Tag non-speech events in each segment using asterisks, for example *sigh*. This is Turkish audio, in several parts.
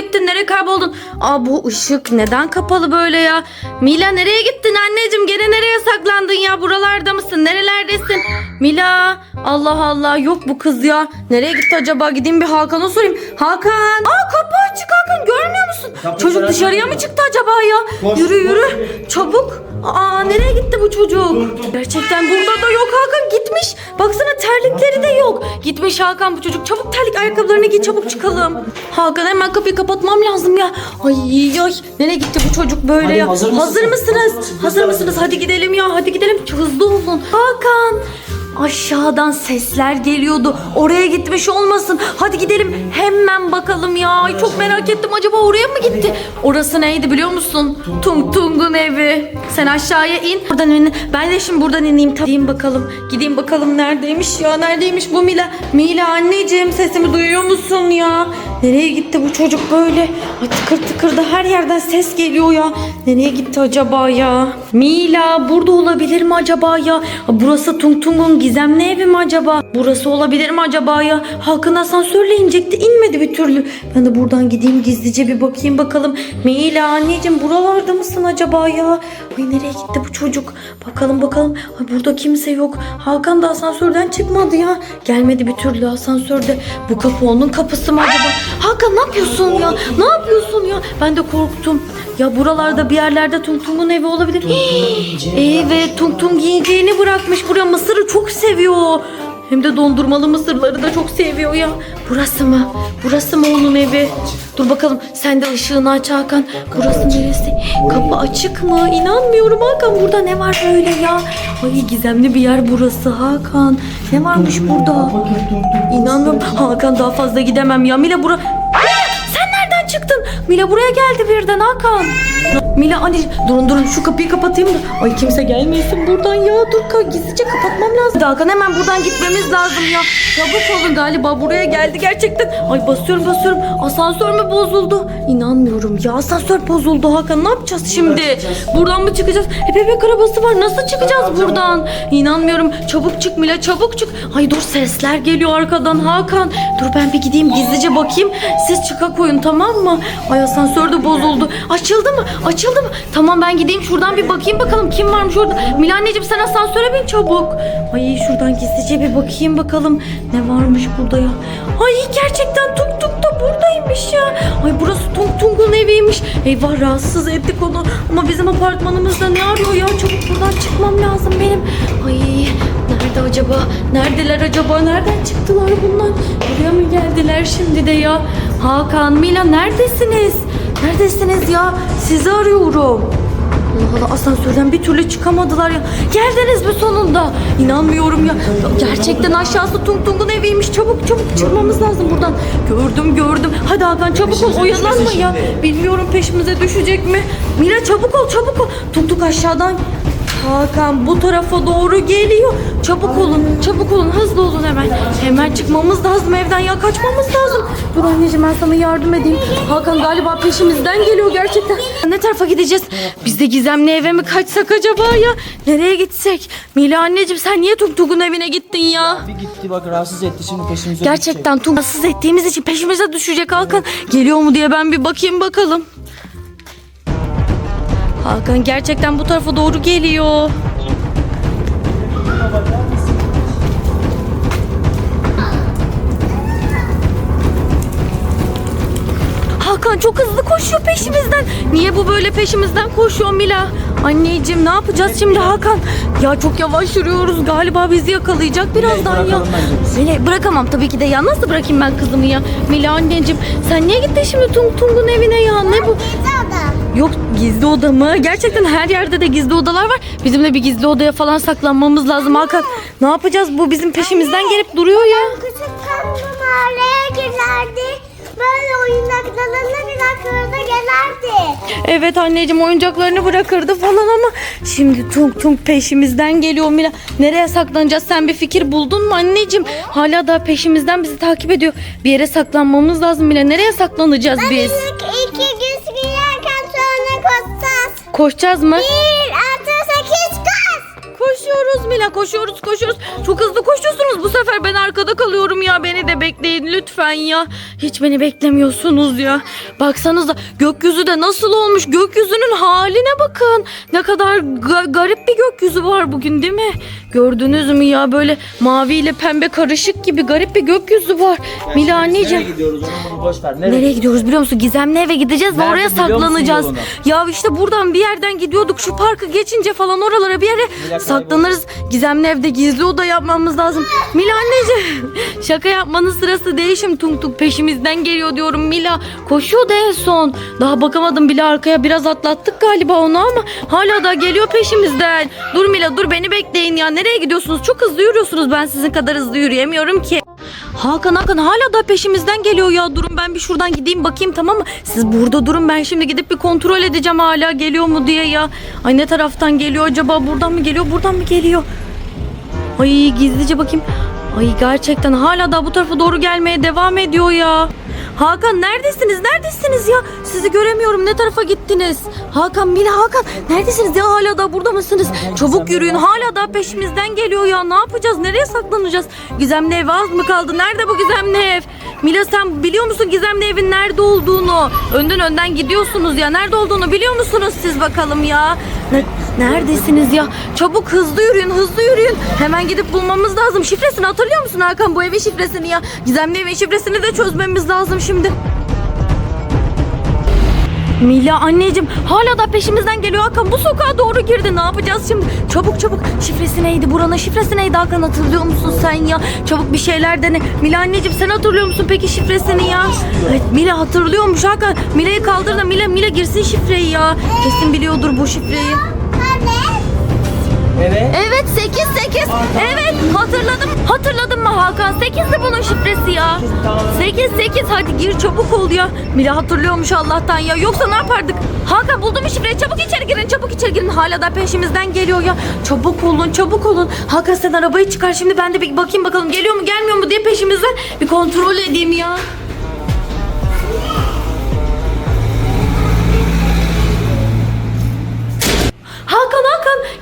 gittin? Nereye kayboldun? Aa bu ışık neden kapalı böyle ya? Mila nereye gittin anneciğim? Gene nereye saklandın ya? Buralarda mısın? Nerelerdesin? Mila Allah Allah yok bu kız ya. Nereye gitti acaba? Gideyim bir Hakan'a sorayım. Hakan! Aa kapı açık Hakan görmüyor musun? Kapı Çocuk dışarıya mı çıktı acaba ya? Koş, yürü yürü. koş. Çabuk. Aa nereye gitti bu çocuk? Gerçekten burada da yok Hakan gitmiş. Baksana terlikleri de yok. Gitmiş Hakan bu çocuk. Çabuk terlik ayakkabılarını giy çabuk çıkalım. Hakan hemen kapıyı kapatmam lazım ya. Ay ay nereye gitti bu çocuk böyle Hadi, ya? hazır mısın? mısınız? Hazır Hazır mısın? mısınız? Hadi gidelim ya. Hadi gidelim. Hızlı olun. Hakan Aşağıdan sesler geliyordu. Oraya gitmiş olmasın. Hadi gidelim hemen bakalım ya. Ay, çok merak ettim. Acaba oraya mı gitti? Orası neydi biliyor musun? Tung Tung'un evi. Sen aşağıya in. Buradan in. Ben de şimdi buradan ineyim. Gideyim bakalım. Gideyim bakalım neredeymiş ya? Neredeymiş bu Mila? Mila anneciğim sesimi duyuyor musun ya? Nereye gitti bu çocuk böyle? Ay tıkır tıkır da her yerden ses geliyor ya. Nereye gitti acaba ya? Mila burada olabilir mi acaba ya? Burası Tung Tung'un gizemli evi mi acaba? Burası olabilir mi acaba ya? Hakan asansörle inecekti inmedi bir türlü. Ben de buradan gideyim gizlice bir bakayım bakalım. Mila anneciğim buralarda mısın acaba ya? Ay nereye gitti bu çocuk? Bakalım bakalım. Ay burada kimse yok. Hakan da asansörden çıkmadı ya. Gelmedi bir türlü asansörde. Bu kapı onun kapısı mı acaba? Hakan ne yapıyorsun ya? Ne yapıyorsun ya? Ben de korktum. Ya buralarda bir yerlerde Tung Tung'un evi olabilir. Hii, Evet Tung Tung yiyeceğini bırakmış buraya. Mısırı çok seviyor. Hem de dondurmalı mısırları da çok seviyor ya. Burası mı? Burası mı onun evi? Dur bakalım sen de ışığını aç Hakan. Burası neresi? Kapı açık mı? İnanmıyorum Hakan. Burada ne var böyle ya? Ay gizemli bir yer burası Hakan. Ne varmış burada? İnanmıyorum. Hakan daha fazla gidemem ya. Mila bura... Sen nereden çıktın? Mila buraya geldi birden Hakan. Mila anneciğim durun durun şu kapıyı kapatayım da. Ay kimse gelmesin buradan ya. Dur gizlice kapatmam lazım. Hakan hemen buradan gitmemiz lazım ya. Çabuk olun galiba buraya geldi gerçekten. Ay basıyorum basıyorum. Asansör mü bozuldu? İnanmıyorum ya asansör bozuldu Hakan. Ne yapacağız şimdi? Buradan mı çıkacağız? E bebek arabası var. Nasıl çıkacağız buradan? İnanmıyorum. Çabuk çık Mila çabuk çık. Ay dur sesler geliyor arkadan Hakan. Dur ben bir gideyim gizlice bakayım. Siz çıka koyun tamam mı? Ay asansör de bozuldu. Açıldı mı? Açıldı mı? Tamam ben gideyim şuradan bir bakayım bakalım kim varmış orada. Mila anneciğim sen asansöre bin çabuk. Ay şuradan gizlice bir bakayım bakalım. Ne varmış burada ya? Ay gerçekten Tung Tung da buradaymış ya. Ay burası Tung Tung'un eviymiş. Eyvah rahatsız ettik onu. Ama bizim apartmanımızda ne arıyor ya? Çabuk buradan çıkmam lazım benim. Ay nerede acaba? Neredeler acaba? Nereden çıktılar bunlar? Buraya mı geldiler şimdi de ya? Hakan, Mila neredesiniz? Neredesiniz ya? Sizi arıyorum. Allah Allah asansörden bir türlü çıkamadılar ya. Geldiniz mi sonunda? İnanmıyorum ya. Gerçekten aşağısı Tung Tung'un eviymiş. Çabuk çabuk çıkmamız lazım buradan. Gördüm gördüm. Hadi Hakan çabuk ol oyalanma ya. Bilmiyorum peşimize düşecek mi? Mira çabuk ol çabuk ol. Tung Tung aşağıdan Hakan bu tarafa doğru geliyor. Çabuk olun, çabuk olun, hızlı olun hemen. Hemen çıkmamız lazım evden ya kaçmamız lazım. Dur anneciğim ben sana yardım edeyim. Hakan galiba peşimizden geliyor gerçekten. Ne tarafa gideceğiz? Biz de gizemli eve mi kaçsak acaba ya? Nereye gitsek? Mila anneciğim sen niye Tung Tung'un evine gittin ya? Bir gitti bak rahatsız etti şimdi peşimize Gerçekten tungasız ettiğimiz için peşimize düşecek Hakan. Geliyor mu diye ben bir bakayım bakalım. Hakan gerçekten bu tarafa doğru geliyor. Hakan çok hızlı koşuyor peşimizden. Niye bu böyle peşimizden koşuyor Mila? Anneciğim ne yapacağız şimdi Hakan? Ya çok yavaş yürüyoruz. Galiba bizi yakalayacak birazdan ya. Mila bırakamam tabii ki de ya. Nasıl bırakayım ben kızımı ya? Mila anneciğim sen niye gittin şimdi Tung Tung'un evine ya? Ne bu? Yok gizli oda mı? Gerçekten her yerde de gizli odalar var. Bizim de bir gizli odaya falan saklanmamız lazım Hakan. Ne yapacağız? Bu bizim peşimizden gelip duruyor ya. Küçükken bu mahalleye girerdi. Böyle oyuncaklarına bir kırda gelerdi. Evet anneciğim oyuncaklarını bırakırdı falan ama şimdi Tung Tung peşimizden geliyor Mila. Nereye saklanacağız sen bir fikir buldun mu anneciğim? Hala da peşimizden bizi takip ediyor. Bir yere saklanmamız lazım Mila. Nereye saklanacağız biz? İlk iki gün girerken sonra koşacağız. Koşacağız mı? Bir. Koşuyoruz Mila koşuyoruz koşuyoruz. Çok hızlı koşuyorsunuz. Bu sefer ben arkada kalıyorum ya. Beni de bekleyin lütfen ya. Hiç beni beklemiyorsunuz ya. Baksanıza gökyüzü de nasıl olmuş. Gökyüzünün haline bakın. Ne kadar ga- garip bir gökyüzü var bugün değil mi? Gördünüz mü ya böyle mavi ile pembe karışık gibi garip bir gökyüzü var. Mila anneciğim. Nereye gidiyoruz onu bunu boş ver. Nereye? Nereye gidiyoruz biliyor musun? Gizemli eve gideceğiz ve Nerede oraya biliyor musun saklanacağız. yolunu? Ya işte buradan bir yerden gidiyorduk. Şu parkı geçince falan oralara bir yere kayboldu. Saklanırız. Gizemli evde gizli oda yapmamız lazım. Mila anneciğim *laughs* şaka yapmanın sırası değil şimdi tung tung peşimizden geliyor diyorum Mila. Koşuyordu en son. Daha bakamadım bile arkaya biraz atlattık galiba onu ama hala da geliyor peşimizden. Dur Mila dur beni bekleyin ya. Nereye gidiyorsunuz? Çok hızlı yürüyorsunuz. Ben sizin kadar hızlı yürüyemiyorum ki. Hakan Hakan hala da peşimizden geliyor ya. Durun ben bir şuradan gideyim bakayım tamam mı? Siz burada durun ben şimdi gidip bir kontrol edeceğim hala geliyor mu diye ya. Ay ne taraftan geliyor acaba? Buradan mı geliyor? Buradan mı geliyor? Ay gizlice bakayım. Ay gerçekten hala da bu tarafa doğru gelmeye devam ediyor ya. Hakan neredesiniz? Neredesiniz ya? Sizi göremiyorum. Ne tarafa gittiniz? Hakan, Mila, Hakan neredesiniz ya? Hala da burada mısınız? Çabuk yürüyün. Hala da peşimizden geliyor ya. Ne yapacağız? Nereye saklanacağız? Gizemli ev az mı kaldı? Nerede bu gizemli ev? Mila sen biliyor musun gizemli evin nerede olduğunu? Önden önden gidiyorsunuz ya. Nerede olduğunu biliyor musunuz siz bakalım ya? Ne- neredesiniz ya? Çabuk hızlı yürüyün, hızlı yürüyün. Hemen gidip bulmamız lazım. Şifresini hatırlıyor musun Hakan bu evin şifresini ya? Gizemli evin şifresini de çözmemiz lazım şimdi. Mila anneciğim hala da peşimizden geliyor. Hakan bu sokağa doğru girdi. Ne yapacağız şimdi? Çabuk çabuk. Şifresi neydi buranın? Şifresi neydi Hakan? Hatırlıyor musun sen ya? Çabuk bir şeyler dene. Mila anneciğim sen hatırlıyor musun peki şifresini ya? Evet Mila hatırlıyormuş Hakan. Mila'yı kaldır da Mila Mila girsin şifreyi ya. Kesin biliyordur bu şifreyi. Evet. Evet 8 8 evet hatırladım hatırladın mı Hakan 8'di bunun şifresi ya Tamam. 8 8 hadi gir çabuk ol ya. Mila hatırlıyormuş Allah'tan ya. Yoksa ne yapardık? Hakan buldum şifreyi. Çabuk içeri girin. Çabuk içeri girin. Hala da peşimizden geliyor ya. Çabuk olun. Çabuk olun. Hakan sen arabayı çıkar. Şimdi ben de bir bakayım bakalım geliyor mu gelmiyor mu diye peşimizden bir kontrol edeyim ya.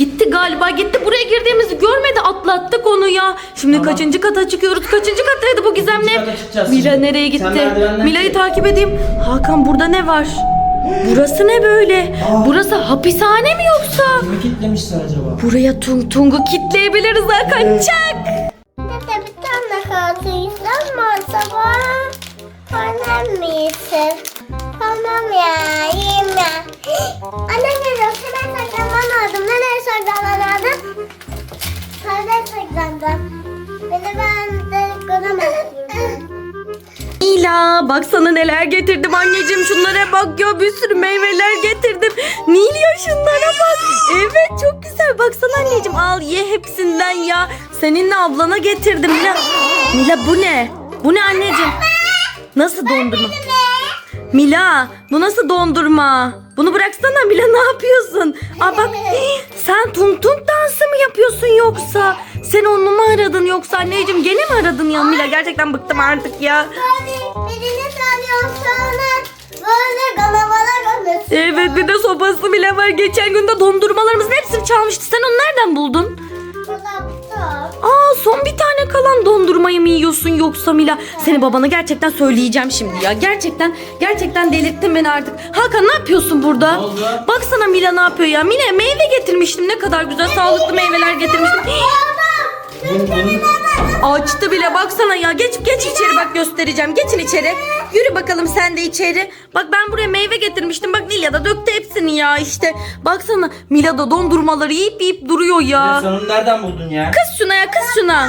Gitti galiba gitti buraya girdiğimizi görmedi atlattık onu ya. Şimdi Tamam. kaçıncı kata çıkıyoruz kaçıncı kattaydı bu gizemli kata çıkacağız Mila şimdi. nereye Sen gitti? merdivenden Mila'yı çık. takip edeyim. Hakan burada ne var? Burası ne böyle? Burası hapishane mi yoksa? Kimi kilitlemişler acaba? Buraya tung tungu kitleyebiliriz Hakan çak. Baksana neler getirdim anneciğim şunlara bak ya bir sürü meyveler getirdim. Nilya şunlara bak. Evet çok güzel baksana anneciğim al ye hepsinden ya. Seninle ablana getirdim Nila. Nila bu ne? Bu ne anneciğim? Nasıl dondurma? Mila bu nasıl dondurma? Bunu bıraksana Mila ne yapıyorsun? Aa bak *laughs* sen tung tung dansı mı yapıyorsun yoksa? Sen onu mu aradın yoksa anneciğim gene mi aradın ya Mila? Gerçekten bıktım artık ya. Böyle birini tanıyor sonra böyle görürsün. Evet bir de sopası bile var. Geçen gün de dondurmalarımızın hepsini çalmıştı. Sen onu nereden buldun? Dolapta. Aa son bir tane kalan dondurmayı mı yiyorsun yoksa Mila? Seni babana gerçekten söyleyeceğim şimdi ya. Gerçekten gerçekten delirttin beni artık. Hakan ne yapıyorsun burada? Ne oldu? Baksana Mila ne yapıyor ya. Mila meyve getirmiştim. Ne kadar güzel sağlıklı meyveler getirmiştim. Açtı bile baksana ya. Geç geç içeri bak göstereceğim. Geçin içeri. Yürü bakalım sen de içeri. Bak ben buraya meyve getirmiştim. Bak Nilya da döktü hepsini ya işte. Baksana Mila da dondurmaları yiyip yiyip duruyor ya. sen onu nereden buldun ya? Kız şuna ya kız şuna.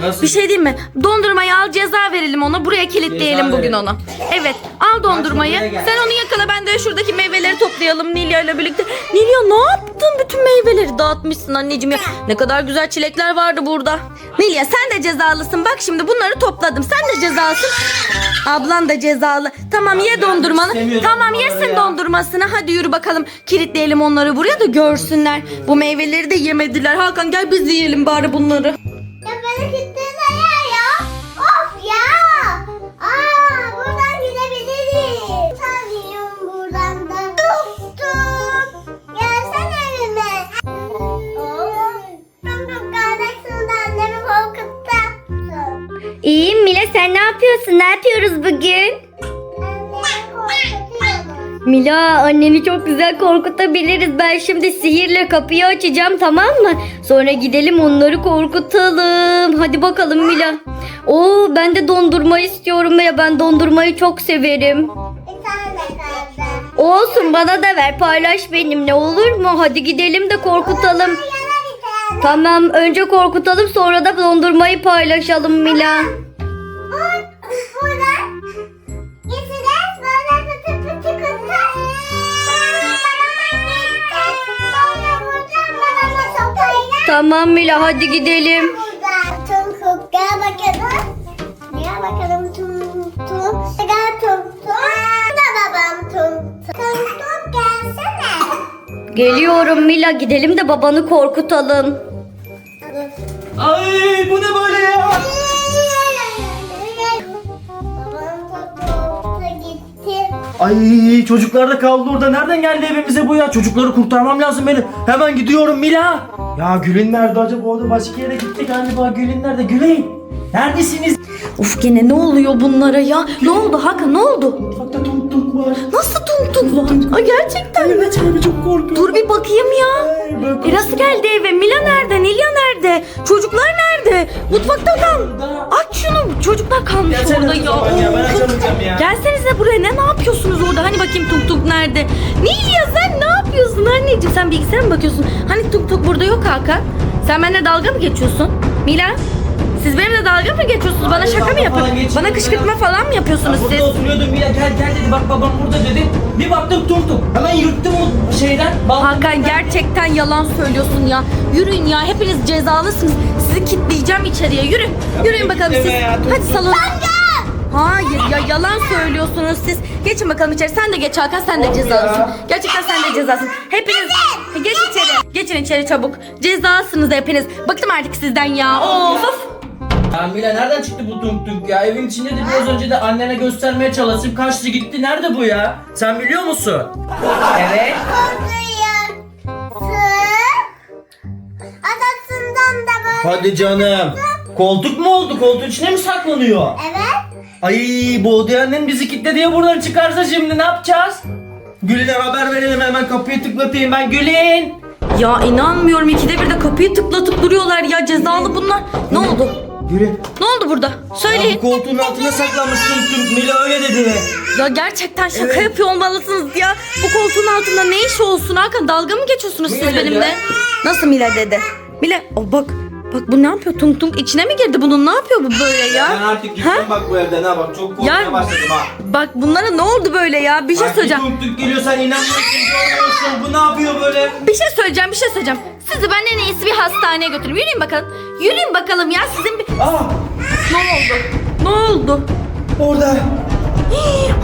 Nasıl? Bir şey diyeyim mi? Dondurmayı al ceza verelim ona. Buraya kilitleyelim Ceza bugün verelim. onu. Evet al dondurmayı. Sen onu yakala ben de şuradaki meyveleri toplayalım Nilya ile birlikte. Nilya ne yaptın? Bütün meyveleri dağıtmışsın anneciğim ya. Ne kadar güzel çilekler vardı burada. Nilya sen de cezalısın. Bak şimdi bunları topladım. Sen de cezalısın. Ablan da cezalı. Tamam ye ben dondurmanı. Tamam yesin ya. dondurmasını. Hadi yürü bakalım. Kilitleyelim onları buraya da görsünler. Bu meyveleri de yemediler. Hakan gel biz yiyelim bari bunları. Ya beni yapıyorsun? Ne yapıyoruz bugün? Mila anneni çok güzel korkutabiliriz. Ben şimdi sihirle kapıyı açacağım tamam mı? Sonra gidelim onları korkutalım. Hadi bakalım Mila. Oo ben de dondurma istiyorum ya ben dondurmayı çok severim. Olsun bana da ver paylaş benimle olur mu? Hadi gidelim de korkutalım. Tamam önce korkutalım sonra da dondurmayı paylaşalım Mila. Bu, Tamam Mila hadi gidelim. Tum gel bakalım. Gel bakalım tum tum. Gel tum tum. Da babam tum tum. Tum tum gelsene. Geliyorum Mila gidelim de babanı korkutalım. Ay bu ne böyle ya? Babam da gitti. Ay çocuklar da kaldı orada. Nereden geldi evimize bu ya? Çocukları kurtarmam lazım benim. Hemen gidiyorum Mila. Ya Gül'ün nerede acaba? Orada başka yere gitti galiba. Gül'ün nerede? Gül'ün. Neredesiniz? Uf gene ne oluyor bunlara ya? Ne oldu Hakan ne oldu? Mutfakta tunk tunk var. Nasıl tung tung var? Ay gerçekten mi? Evet abi çok korkuyorum. Dur bir bakayım ya. Ay, böyle E nasıl geldi eve? Mila nerede? Nilya nerede? Çocuklar nerede? Mutfakta kal. Burada. Aç şunu. Çocuklar kalmış Gelsene orada ya. zaman ya, ben Of. açamayacağım ya. Gelsenize buraya. Ne ne yapıyorsunuz orada? Hani bakayım tuk tuk nerede? Nilya sen ne yapıyorsun anneciğim? Sen bilgisayara mı bakıyorsun? Hani tuk tuk burada yok Hakan. Sen benimle dalga mı geçiyorsun? Mila? Siz benimle dalga mı geçiyorsunuz? Bana Hayır, şaka mı yapıyorsunuz? Bana kışkırtma ya. falan mı yapıyorsunuz siz? burada oturuyordum Mila gel gel dedi bak babam burada dedi. Bir baktım tunk tunk. Hemen yırttım o şeyden. Hakan gerçekten yalan söylüyorsun ya. Yürüyün ya hepiniz cezalısınız. Sizi kilitleyeceğim içeriye. Yürü. Yürüyün bakalım siz. ya, dur, Hadi dur. Hayır ya yalan söylüyorsunuz siz. Geçin bakalım içeri. Sen de geç Hakan sen de cezalısın. Gerçekten sen de cezalısın. Hepiniz geç içeri. Geçin içeri çabuk. Cezalısınız hepiniz. Bıktım artık sizden ya. Of of. Ya Mila nereden çıktı bu tunk tunk ya? Evin içinde de biraz önce de annene göstermeye çalıştım. Kaçtı gitti. Nerede bu ya? Sen biliyor musun? Evet. Korkuyor. Adasından da böyle. Hadi canım. Koltuk mu oldu? Koltuğun içine mi saklanıyor? Evet. Ay bu odaya annen bizi kilitledi ya buradan çıkarsa şimdi ne yapacağız? Gül'üne haber verelim hemen kapıyı tıklatayım ben Gül'in. Ya inanmıyorum ikide bir de kapıyı tıklatıp duruyorlar ya cezalı bunlar. Ne oldu? Gül'ün. Ne oldu burada? Ya Söyleyin. bu koltuğun altına saklanmış tunk tunk. Mila öyle dedi. Ya gerçekten şaka Evet. yapıyor olmalısınız ya. Bu koltuğun altında ne iş olsun Hakan? Dalga mı geçiyorsunuz Mila siz dedi. benimle? Nasıl Mila dedi? Mila o bak. Bak bu ne yapıyor? Tung tung içine mi girdi bunun? Ne yapıyor bu böyle ya? Ben artık gittim bak bu evden ha bak çok korkmaya Ya- başladım ha. Bak bunlara ne oldu böyle ya? Bir şey Bak, söyleyeceğim. Bir tunk geliyor sen inanmıyorsun görmüyorsun. Bu ne yapıyor böyle? Bir şey söyleyeceğim, bir şey söyleyeceğim. Sizi ben en iyisi bir hastaneye götüreyim. Yürüyün bakalım. Yürüyün bakalım ya sizin bir... Aa Ne oldu? Ne oldu? orada. *gasps*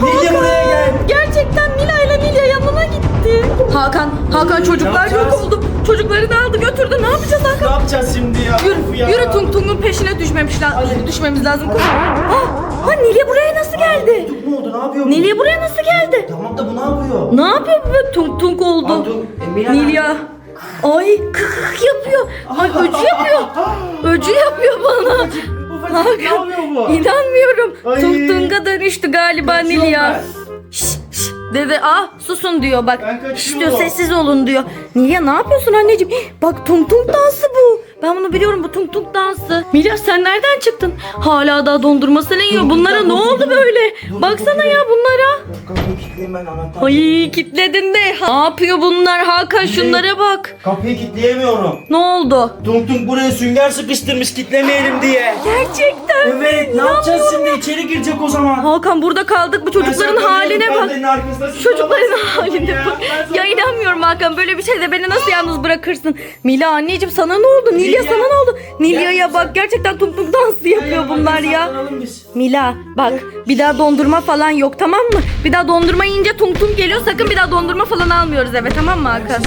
Nilya buraya gel. Gerçekten Mila ile Nilya yanına gitti. Hakan, Hakan çocuklar yok yapacağız? oldu. Çocukları da aldı götürdü. Ne yapacağız Hakan? Ne yapacağız şimdi ya? Of Yürü, ya. yürü Tung Tung'un peşine düşmemiş la- Hadi. düşmemiz lazım. Koş. Ah, ha Nilya buraya nasıl geldi? Tunk ne oldu ne yapıyor bu? Nilya buraya nasıl geldi? Tamam da bu ne yapıyor? Ne yapıyor bu böyle Tung Tung oldu? Dur. Nilya. Ay kık kık yapıyor. Ay öcü yapıyor. Öcü yapıyor bana. Ufacık ne oluyor bu? İnanmıyorum. Ay. Tung Tung'a dönüştü galiba Kaçıyorum Nilya. ben. Şş. Dede ah susun diyor bak. Ben kaçıyorum. Şş diyor sessiz olun diyor. Nilya ne yapıyorsun anneciğim? Hih, Bak tung tung dansı bu. Ben bunu biliyorum bu tung tung dansı. Nilya sen nereden çıktın? Hala daha dondurmasını yiyor. Bunlara ne oldu böyle? Baksana ya bunlara. Kapıyı kilitleyeyim ben anahtar. Ay kitledin de. Ne yapıyor bunlar Hakan şunlara bak. Kapıyı kilitleyemiyorum. Ne oldu? Tung tung buraya sünger sıkıştırmış kitlemeyelim diye. Gerçekten. Evet ne yapacağız şimdi içeri girecek o zaman. Hakan burada kaldık bu çocukların Ben haline bak. perdenin Çocukların haline ya. bak. Ben Ya inanmıyorum Hakan böyle bir şeyde beni nasıl yalnız bırakırsın? Mila anneciğim sana ne oldu? Nilya Nilya. sana ne oldu? Nilya'ya bak gerçekten tung tung dansı yapıyor bunlar ya. biz. Mila bak bir daha dondurma falan yok tamam mı? Bir daha dondurma yiyince tung tung geliyor sakın bir daha dondurma falan almıyoruz eve tamam mı Hakan?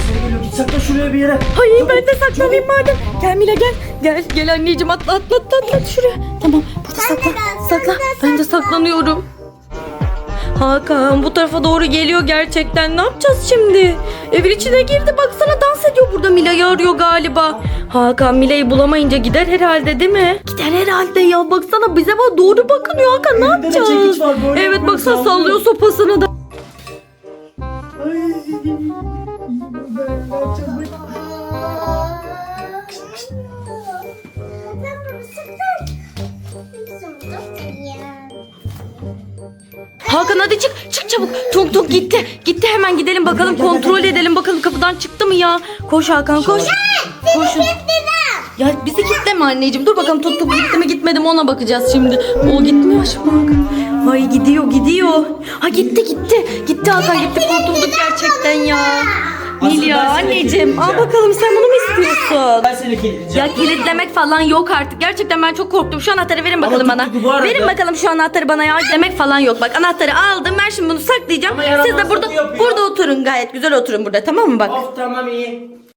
Saklan şuraya bir yere. Hayır ben de saklanayım madem. Gel Mila gel. Gel gel anneciğim atla atla atla atla şuraya. Tamam burada sakla. Sakla. Ben de sakla. saklanıyorum. Hakan bu tarafa doğru geliyor gerçekten. Ne yapacağız şimdi? Evin içine girdi baksana dans ediyor burada Mila'yı arıyor galiba. Hakan Mila'yı bulamayınca gider herhalde değil mi? Gider herhalde ya baksana bize bak doğru bakınıyor Hakan ne Elinde de yapacağız? çekiç var, böyle evet yapıyor, baksana sallıyor. sallıyor sopasını da. Hakan hadi çık çık çabuk. Tung tung gitti. Gitti hemen gidelim bakalım kontrol edelim bakalım kapıdan çıktı mı ya. Koş Hakan koş. Koşun. Ya bizi kitleme anneciğim. Dur bakalım tuttu gitti mi gitmedi mi ona bakacağız şimdi. O gitmiyor şimdi Hakan. Ay gidiyor gidiyor. Ha gitti gitti. Gitti Hakan gitti kurtulduk gerçekten ya. Nilya anneciğim al bakalım sen bunu mu istiyorsun? Ben seni kilitleyeceğim. Ya kilitlemek falan yok artık. Gerçekten ben çok korktum. Şu anahtarı verin bakalım Ama bana. tuttu bu arada. Verin bakalım şu anahtarı bana ya. Demek falan yok. Bak anahtarı aldım. Ben şimdi bunu saklayacağım. Ama Siz de yaramazlık burada yapıyor. burada oturun. Gayet güzel oturun burada. Tamam mı bak? Of tamam iyi.